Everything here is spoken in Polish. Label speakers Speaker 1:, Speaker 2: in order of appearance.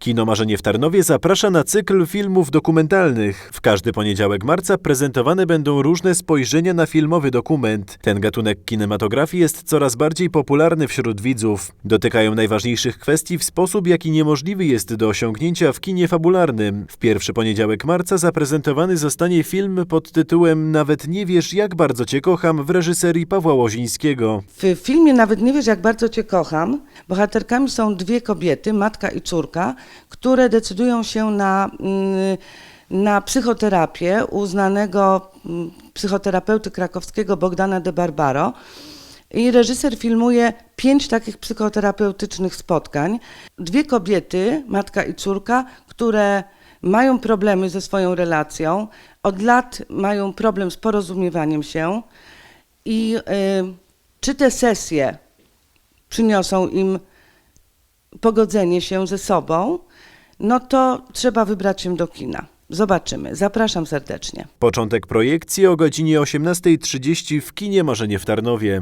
Speaker 1: Kino Marzenie w Tarnowie zaprasza na cykl filmów dokumentalnych. W każdy poniedziałek marca prezentowane będą różne spojrzenia na filmowy dokument. Ten gatunek kinematografii jest coraz bardziej popularny wśród widzów. Dotykają najważniejszych kwestii w sposób, jaki niemożliwy jest do osiągnięcia w kinie fabularnym. W pierwszy poniedziałek marca zaprezentowany zostanie film pod tytułem Nawet nie wiesz, jak bardzo cię kocham w reżyserii Pawła Łozińskiego.
Speaker 2: W filmie Nawet nie wiesz, jak bardzo Cię kocham. Bohaterkami są dwie kobiety, matka i córka, które decydują się na, mm, na psychoterapię u znanego mm, psychoterapeuty krakowskiego Bogdana de Barbaro. I reżyser filmuje pięć takich psychoterapeutycznych spotkań. Dwie kobiety, matka i córka, które mają problemy ze swoją relacją, od lat mają problem z porozumiewaniem się i y, czy te sesje przyniosą im pogodzenie się ze sobą, no to trzeba wybrać się do kina. Zobaczymy. Zapraszam serdecznie.
Speaker 1: Początek projekcji o godzinie 18.30 w kinie Marzenie w Tarnowie.